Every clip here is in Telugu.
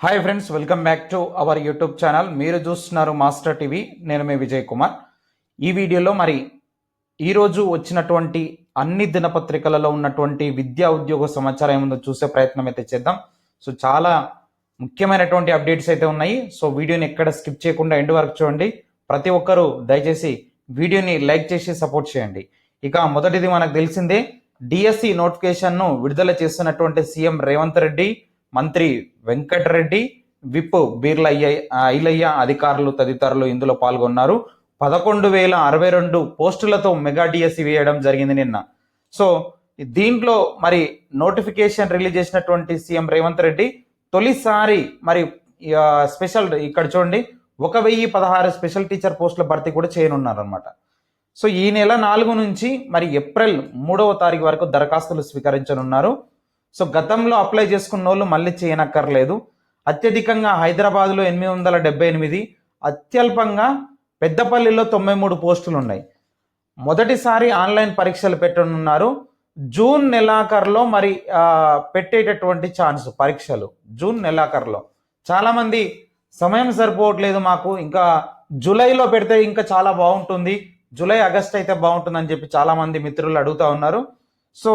Hi friends welcome back to our YouTube channel మీరు చూస్తున్నారు మాస్టర్ టీవీ నేను మీ విజయ్ కుమార్ ఈ వీడియోలో మరి ఈరోజు వచ్చినటువంటి అన్ని దినపత్రికలలో ఉన్నటువంటి విద్యా ఉద్యోగ సమాచారం ఏముందో చూసే ప్రయత్నం అయితే చేద్దాం. సో చాలా ముఖ్యమైనటువంటి అప్డేట్స్ అయితే ఉన్నాయి. సో వీడియోని ఎక్కడ స్కిప్ చేయకుండా ఎండ్ వరకు చూడండి. ప్రతి ఒక్కరూ దయచేసి వీడియోని లైక్ చేసి సపోర్ట్ చేయండి. ఇక మొదటిది మనకు తెలిసిందే డిఎస్సి నోటిఫికేషన్ను విడుదల చేస్తున్నటువంటి సీఎం రేవంత్ రెడ్డి మంత్రి వెంకటరెడ్డి విప్ బీర్లయ్య ఐలయ్య అధికారులు తదితరులు ఇందులో పాల్గొన్నారు. పదకొండు వేల అరవై రెండు పోస్టులతో మెగా డిఎస్సి వేయడం జరిగింది నిన్న. సో దీంట్లో మరి నోటిఫికేషన్ రిలీజ్ చేసినటువంటి సీఎం రేవంత్ రెడ్డి తొలిసారి మరి స్పెషల్ ఇక్కడ చూడండి ఒక వెయ్యి పదహారు స్పెషల్ టీచర్ పోస్టుల భర్తీ కూడా చేయనున్నారు అనమాట సో ఈ నెల నాలుగు నుంచి మరి ఏప్రిల్ మూడవ తారీఖు వరకు దరఖాస్తులు స్వీకరించనున్నారు. సో గతంలో అప్లై చేసుకున్న వాళ్ళు మళ్ళీ చేయనక్కర్లేదు. అత్యధికంగా హైదరాబాద్లో ఎనిమిది వందల డెబ్బై ఎనిమిది అత్యల్పంగా పెద్దపల్లిలో తొంభై మూడు పోస్టులు ఉన్నాయి మొదటిసారి ఆన్లైన్ పరీక్షలు పెట్టనున్నారు. జూన్ నెలాఖరులో మరి పెట్టేటటువంటి ఛాన్స్ పరీక్షలు జూన్ నెలాఖరులో. చాలామంది సమయం సరిపోవట్లేదు మాకు ఇంకా జూలైలో పెడితే ఇంకా చాలా బాగుంటుంది. జూలై ఆగస్ట్ అయితే బాగుంటుందని చెప్పి చాలామంది మిత్రులు అడుగుతా ఉన్నారు. సో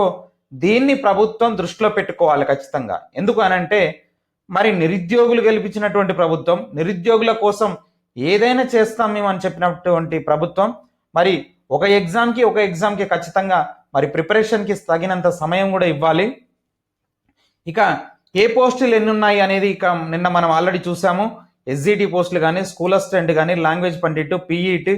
దీన్ని ప్రభుత్వం దృష్టిలో పెట్టుకోవాలి ఖచ్చితంగా. ఎందుకు అనంటే మరి నిరుద్యోగులు గెలిపించినటువంటి ప్రభుత్వం నిరుద్యోగుల కోసం ఏదైనా చేస్తాం మేము అని చెప్పినటువంటి ప్రభుత్వం మరి ఒక ఎగ్జామ్కి ఒక ఎగ్జామ్కి ఖచ్చితంగా మరి ప్రిపరేషన్కి తగినంత సమయం కూడా ఇవ్వాలి. ఇక ఏ పోస్టులు ఎన్ని ఉన్నాయి అనేది ఇక నిన్న మనం ఆల్రెడీ చూసాము. ఎస్జిటి పోస్టులు కానీ స్కూల్ అసిస్టెంట్ కానీ language pandit PET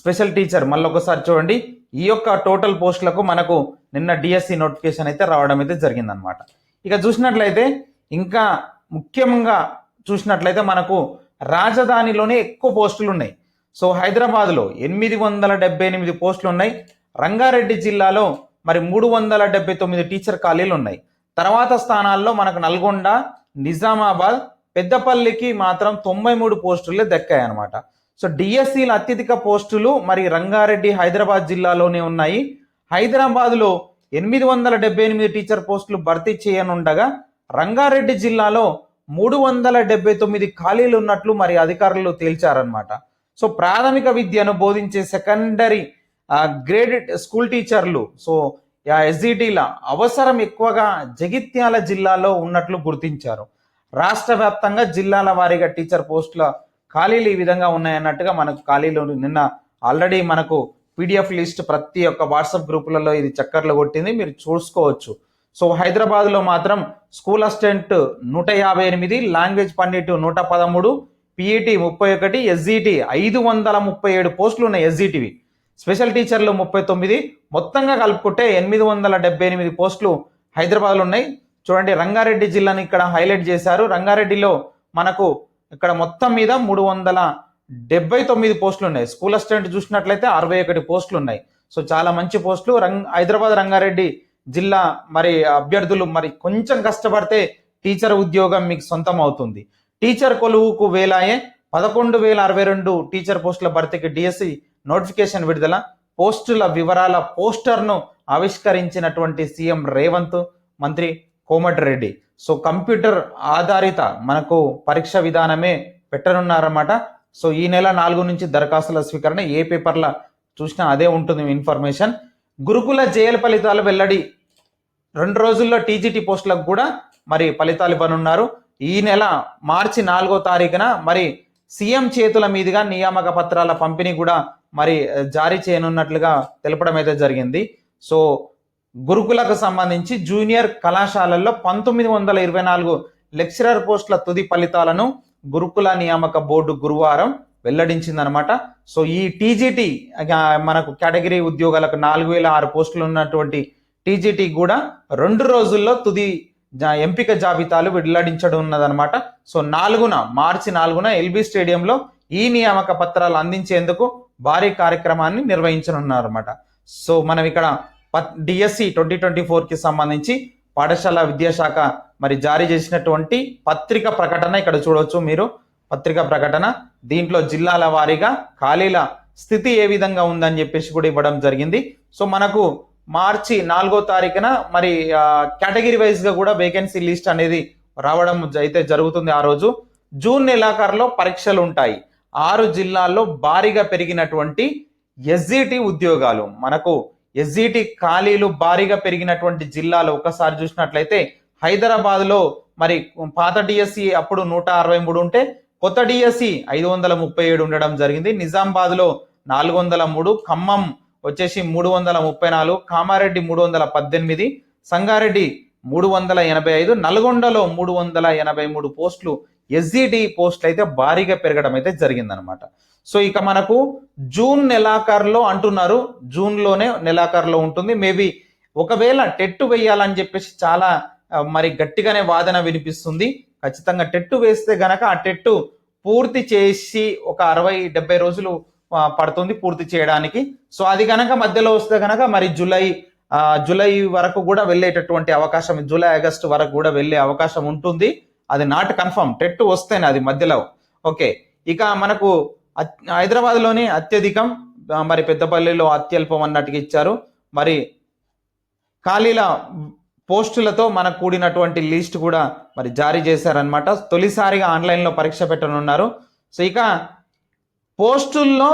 special teacher మళ్ళీ ఒకసారి చూడండి. ఈ యొక్క టోటల్ పోస్టులకు మనకు నిన్న డిఎస్సి నోటిఫికేషన్ అయితే రావడం అయితే జరిగిందనమాట ఇక చూసినట్లయితే ఇంకా ముఖ్యంగా చూసినట్లయితే మనకు రాజధానిలోనే ఎక్కువ పోస్టులు ఉన్నాయి. సో హైదరాబాద్లో ఎనిమిది వందల డెబ్బై ఎనిమిది పోస్టులు ఉన్నాయి. రంగారెడ్డి జిల్లాలో మరి మూడు వందల డెబ్బై తొమ్మిది టీచర్ ఖాళీలు ఉన్నాయి. తర్వాత స్థానాల్లో మనకు నల్గొండ నిజామాబాద్ పెద్దపల్లికి మాత్రం తొంభై మూడు పోస్టులే దక్కాయి అనమాట సో డిఎస్సీల అత్యధిక పోస్టులు మరి రంగారెడ్డి హైదరాబాద్ జిల్లాలోనే ఉన్నాయి. హైదరాబాద్లో ఎనిమిది వందల డెబ్బై ఎనిమిది టీచర్ పోస్టులు భర్తీ చేయనుండగా రంగారెడ్డి జిల్లాలో మూడు వందల డెబ్బై తొమ్మిది ఖాళీలు ఉన్నట్లు మరి అధికారులు తేల్చారనమాట సో ప్రాథమిక విద్యను బోధించే సెకండరీ గ్రేడెడ్ స్కూల్ టీచర్లు సో ఎస్జిటీల అవసరం ఎక్కువగా జగిత్యాల జిల్లాలో ఉన్నట్లు గుర్తించారు. రాష్ట్ర వ్యాప్తంగా జిల్లాల వారీగా టీచర్ పోస్టుల ఖాళీలు ఈ విధంగా ఉన్నాయన్నట్టుగా మనకు ఖాళీలు నిన్న ఆల్రెడీ మనకు పీడిఎఫ్ లిస్ట్ ప్రతి ఒక్క వాట్సాప్ గ్రూపులలో ఇది చక్కర్లు కొట్టింది. మీరు చూసుకోవచ్చు. సో హైదరాబాద్లో మాత్రం స్కూల్ అసిస్టెంట్ నూట యాభై ఎనిమిది లాంగ్వేజ్ పండిట్ నూట పదమూడు పిఈటి ముప్పై ఒకటి ఎస్జిటి ఐదు వందల ముప్పై ఏడు పోస్టులు ఉన్నాయి ఎస్జిటివి స్పెషల్ టీచర్లు ముప్పై తొమ్మిది మొత్తంగా కలుపుకుంటే ఎనిమిది వందల డెబ్బై ఎనిమిది పోస్టులు హైదరాబాద్లో ఉన్నాయి. చూడండి రంగారెడ్డి జిల్లాని ఇక్కడ హైలైట్ చేశారు. రంగారెడ్డిలో మనకు ఇక్కడ మొత్తం మీద మూడు వందల డెబ్బై తొమ్మిది పోస్టులు ఉన్నాయి స్కూల్ అసిస్టెంట్ చూసినట్లయితే అరవై ఒకటి పోస్టులు ఉన్నాయి సో చాలా మంచి పోస్టులు. రంగ్ హైదరాబాద్ రంగారెడ్డి జిల్లా మరి అభ్యర్థులు మరి కొంచెం కష్టపడితే టీచర్ ఉద్యోగం మీకు సొంతం అవుతుంది. టీచర్ కొలువుకు వేలాయే పదకొండు వేల అరవై రెండు టీచర్ పోస్టుల భర్తీకి డిఎస్సి నోటిఫికేషన్ విడుదల. పోస్టుల వివరాల పోస్టర్ను ఆవిష్కరించినటువంటి సీఎం రేవంత్. మంత్రి కోమటిరెడ్డి సో కంప్యూటర్ ఆధారిత మనకు పరీక్ష విధానమే పెట్టనున్నారన్నమాట. సో ఈ నెల నాలుగు నుంచి దరఖాస్తుల స్వీకరణ ఏ పేపర్ల చూసినా అదే ఉంటుంది ఇన్ఫర్మేషన్. గురుకుల జేఎల్ ఫలితాలు వెల్లడి. రెండు రోజుల్లో టీజీటీ పోస్టులకు కూడా మరి ఫలితాలు ఇవ్వనున్నారు. ఈ నెల మార్చి నాలుగో తారీఖున మరి సీఎం చేతుల మీదుగా నియామక పత్రాల పంపిణీ కూడా మరి జారీ చేయనున్నట్లుగా తెలపడం అయితే జరిగింది. సో గురుకులకు సంబంధించి జూనియర్ కళాశాలల్లో పంతొమ్మిది వందల ఇరవై నాలుగు లెక్చరర్ పోస్టుల తుది ఫలితాలను గురుకుల నియామక బోర్డు గురువారం వెల్లడించిందనమాట. సో ఈ టీజీటీ మనకు కేటగిరీ ఉద్యోగాలకు నాలుగు వేల ఆరు పోస్టులు ఉన్నటువంటి టీజీటీ కూడా రెండు రోజుల్లో తుది జా- ఎంపిక జాబితాలు వెల్లడించడం ఉన్నదనమాట. సో నాలుగున మార్చి నాలుగున ఎల్బీ స్టేడియంలో ఈ నియామక పత్రాలు అందించేందుకు భారీ కార్యక్రమాన్ని నిర్వహించనున్నారన్నమాట సో మనం ఇక్కడ డిఎస్సి ట్వంటీ ట్వంటీ ఫోర్కి సంబంధించి పాఠశాల విద్యాశాఖ మరి జారీ చేసినటువంటి పత్రిక ప్రకటన ఇక్కడ చూడవచ్చు మీరు. పత్రిక ప్రకటన దీంట్లో జిల్లాల వారీగా ఖాళీల స్థితి ఏ విధంగా ఉందని చెప్పేసి కూడా ఇవ్వడం జరిగింది. సో మనకు మార్చి నాలుగో తారీఖున మరి కేటగిరీ వైజ్గా కూడా వేకెన్సీ లిస్ట్ అనేది రావడం అయితే జరుగుతుంది ఆ రోజు. జూన్ నెలాఖరులో పరీక్షలు ఉంటాయి. ఆరు జిల్లాల్లో భారీగా పెరిగినటువంటి ఎస్జిటి ఉద్యోగాలు. మనకు ఎస్జిటి ఖాళీలు భారీగా పెరిగినటువంటి జిల్లాలు ఒకసారి చూసినట్లయితే హైదరాబాద్లో మరి పాత డిఎస్సి అప్పుడు నూట అరవై మూడు ఉంటే కొత్త డిఎస్సి ఐదు వందల ముప్పై ఏడు ఉండడం జరిగింది. నిజామాబాద్లో నాలుగు వందల మూడు ఖమ్మం వచ్చేసి మూడు వందల ముప్పై నాలుగు కామారెడ్డి మూడు వందల పద్దెనిమిది సంగారెడ్డి మూడు వందల ఎనభై ఐదు నల్గొండలో మూడు వందల ఎనభై మూడు పోస్టులు ఎస్జిటి పోస్టులు అయితే భారీగా పెరగడం అయితే జరిగిందనమాట. సో ఇక మనకు జూన్ నెలాఖరులో అంటున్నారు. జూన్లోనే నెలాఖరులో ఉంటుంది. మేబీ ఒకవేళ టెట్టు వేయాలని చెప్పేసి చాలా మరి గట్టిగానే వాదన వినిపిస్తుంది. ఖచ్చితంగా టెట్టు వేస్తే గనక ఆ టెట్టు పూర్తి చేసి ఒక అరవై డెబ్బై రోజులు పడుతుంది పూర్తి చేయడానికి. సో అది గనక మధ్యలో వస్తే గనక మరి జూలై జూలై వరకు కూడా వెళ్ళేటటువంటి అవకాశం జూలై ఆగస్టు వరకు కూడా వెళ్ళే అవకాశం ఉంటుంది. అది నాట్ కన్ఫర్మ్. టెట్ వస్తేనే అది మధ్యలో. ఓకే. ఇక మనకు హైదరాబాద్లోనే అత్యధికం మరి పెద్దపల్లిలో అత్యల్పం అన్నట్టుగా ఇచ్చారు. మరి ఖాళీల పోస్టులతో మనకు కూడినటువంటి లిస్ట్ కూడా మరి జారీ చేశారనమాట తొలిసారిగా ఆన్లైన్లో పరీక్ష పెట్టనున్నారు. సో ఇక పోస్టుల్లో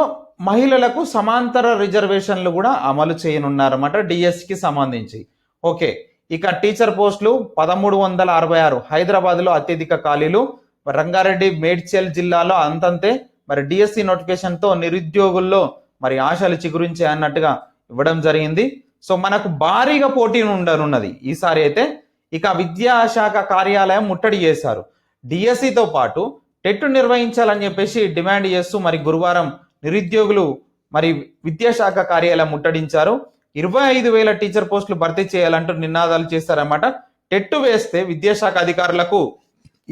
మహిళలకు సమాంతర రిజర్వేషన్లు కూడా అమలు చేయనున్నారన్నమాట డిఎస్సికి సంబంధించి. ఓకే ఇక టీచర్ పోస్టులు పదమూడు వందల అరవై ఆరు హైదరాబాద్లో అత్యధిక ఖాళీలు. రంగారెడ్డి మేడ్చల్ జిల్లాలో అంతంతే. మరి డిఎస్సి నోటిఫికేషన్తో నిరుద్యోగుల్లో మరి ఆశలు చిగురించే అన్నట్టుగా ఇవ్వడం జరిగింది. సో మనకు భారీగా పోటీ ఉండనున్నది. ఈసారి అయితే ఇక విద్యాశాఖ కార్యాలయం ముట్టడి చేశారు. డిఎస్సితో పాటు టెట్ నిర్వహించాలని చెప్పేసి డిమాండ్ చేస్తూ మరి గురువారం నిరుద్యోగులు మరి విద్యాశాఖ కార్యాలయం ముట్టడించారు. ఇరవై ఐదు వేల టీచర్ పోస్టులు భర్తీ చేయాలంటూ నినాదాలు చేశారన్నమాట. టెట్టు వేస్తే విద్యాశాఖ అధికారులకు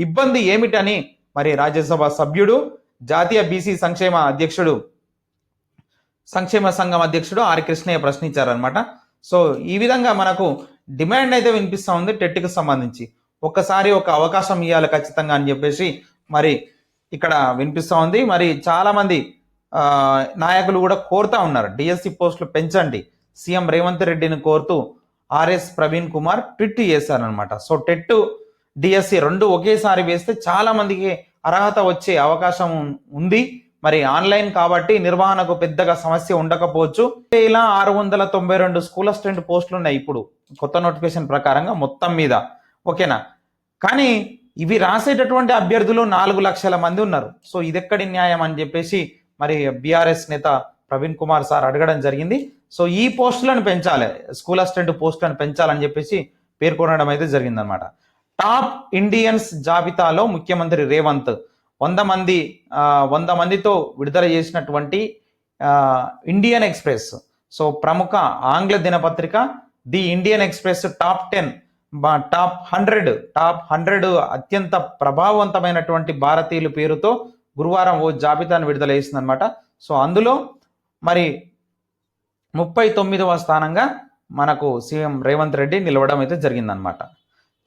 ఇబ్బంది ఏమిటని మరి రాజ్యసభ సభ్యుడు జాతీయ బీసీ సంక్షేమ అధ్యక్షుడు సంక్షేమ సంఘం అధ్యక్షుడు ఆర్ కృష్ణయ్య ప్రశ్నించారనమాట సో ఈ విధంగా మనకు డిమాండ్ అయితే వినిపిస్తూ ఉంది టెట్కి సంబంధించి. ఒక్కసారి ఒక అవకాశం ఇవ్వాలి ఖచ్చితంగా అని చెప్పేసి మరి ఇక్కడ వినిపిస్తూ ఉంది. మరి చాలామంది నాయకులు కూడా కోరుతా ఉన్నారు. డిఎస్సి పోస్టులు పెంచండి. సీఎం రేవంత్ రెడ్డిని కోరుతూ ఆర్ఎస్ ప్రవీణ్ కుమార్ ట్విట్ చేశారనమాట సో టెట్ డిఎస్సి రెండు ఒకేసారి వేస్తే చాలామందికి అర్హత వచ్చే అవకాశం ఉంది. మరి ఆన్లైన్ కాబట్టి నిర్వహణకు పెద్దగా సమస్య ఉండకపోవచ్చు. ఇలా ఆరు వందల తొంభై రెండు స్కూల్ అసిస్టెంట్ పోస్టులు ఉన్నాయి ఇప్పుడు. కొత్త నోటిఫికేషన్ ప్రకారంగా మొత్తం మీద. ఓకేనా? కానీ ఇవి రాసేటటువంటి అభ్యర్థులు నాలుగు లక్షల మంది ఉన్నారు. సో ఇది ఎక్కడి న్యాయం అని చెప్పేసి మరి బీఆర్ఎస్ నేత ప్రవీణ్ కుమార్ సార్ అడగడం జరిగింది. సో ఈ పోస్టులను పెంచాలి. స్కూల్ అసిస్టెంట్ పోస్టులను పెంచాలని చెప్పేసి పేర్కొనడం అయితే జరిగిందనమాట టాప్ ఇండియన్స్ జాబితాలో ముఖ్యమంత్రి రేవంత్ వంద మంది వంద మందితో విడుదల చేసినటువంటి ఇండియన్ ఎక్స్ప్రెస్. సో ప్రముఖ ఆంగ్ల దినపత్రిక the Indian Express top ten top hundred top hundred అత్యంత ప్రభావవంతమైనటువంటి భారతీయుల పేరుతో గురువారం ఓ జాబితాను విడుదల చేసిందనమాట సో అందులో మరి ముప్పై తొమ్మిదవ స్థానంగా మనకు సీఎం రేవంత్ రెడ్డి నిలవడం అయితే జరిగిందనమాట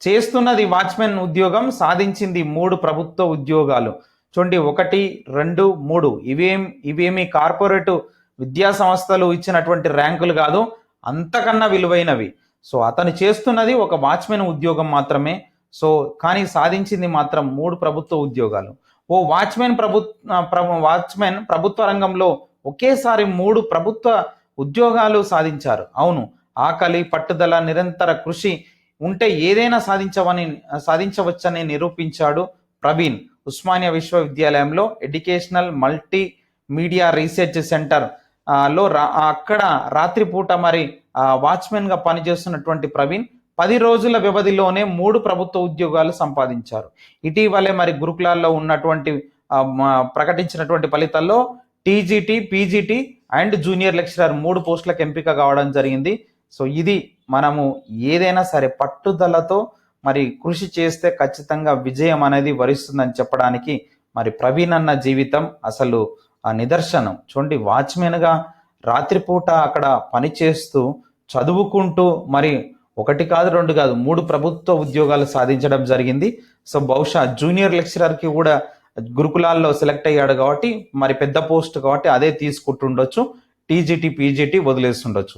చేస్తున్నది వాచ్మెన్ ఉద్యోగం సాధించింది మూడు ప్రభుత్వ ఉద్యోగాలు. చూడండి ఒకటి రెండు మూడు. ఇవేం ఇవేమి కార్పొరేట్ విద్యా సంస్థలు ఇచ్చినటువంటి ర్యాంకులు కాదు అంతకన్నా విలువైనవి. సో అతను చేస్తున్నది ఒక వాచ్మెన్ ఉద్యోగం మాత్రమే. సో కానీ సాధించింది మాత్రం మూడు ప్రభుత్వ ఉద్యోగాలు. ఓ వాచ్మెన్ ప్రభు ప్రభు వాచ్మెన్ ప్రభుత్వ రంగంలో ఒకేసారి మూడు ప్రభుత్వ ఉద్యోగాలు సాధించారు. అవును ఆకలి పట్టుదల నిరంతర కృషి ఉంటే ఏదైనా సాధించవని సాధించవచ్చని నిరూపించాడు ప్రవీణ్ ఉస్మానియా విశ్వవిద్యాలయంలో educational multi media research centre. లో రా అక్కడ రాత్రిపూట మరి వాచ్మెన్గా పనిచేస్తున్నటువంటి ప్రవీణ్ పది రోజుల వ్యవధిలోనే మూడు ప్రభుత్వ ఉద్యోగాలు సంపాదించారు. ఇటీవలే మరి గురుకులాల్లో ఉన్నటువంటి ప్రకటించినటువంటి ఫలితాల్లో TGT PGT and junior lecturer మూడు పోస్టులకు ఎంపిక కావడం జరిగింది. సో ఇది మనము ఏదైనా సరే పట్టుదలతో మరి కృషి చేస్తే ఖచ్చితంగా విజయం అనేది వరిస్తుందని చెప్పడానికి మరి ప్రవీణ్ అన్న జీవితం అసలు ఆ నిదర్శనం. చూడండి వాచ్మెన్గా రాత్రిపూట అక్కడ పనిచేస్తూ చదువుకుంటూ మరి ఒకటి కాదు రెండు కాదు మూడు ప్రభుత్వ ఉద్యోగాలు సాధించడం జరిగింది. సో బహుశా జూనియర్ లెక్చరర్కి కూడా గురుకులాల్లో సెలెక్ట్ అయ్యాడు కాబట్టి మరి పెద్ద పోస్ట్ కాబట్టి అదే తీసుకుంటుండొచ్చు. TGT PGT వదిలేస్తుండొచ్చు.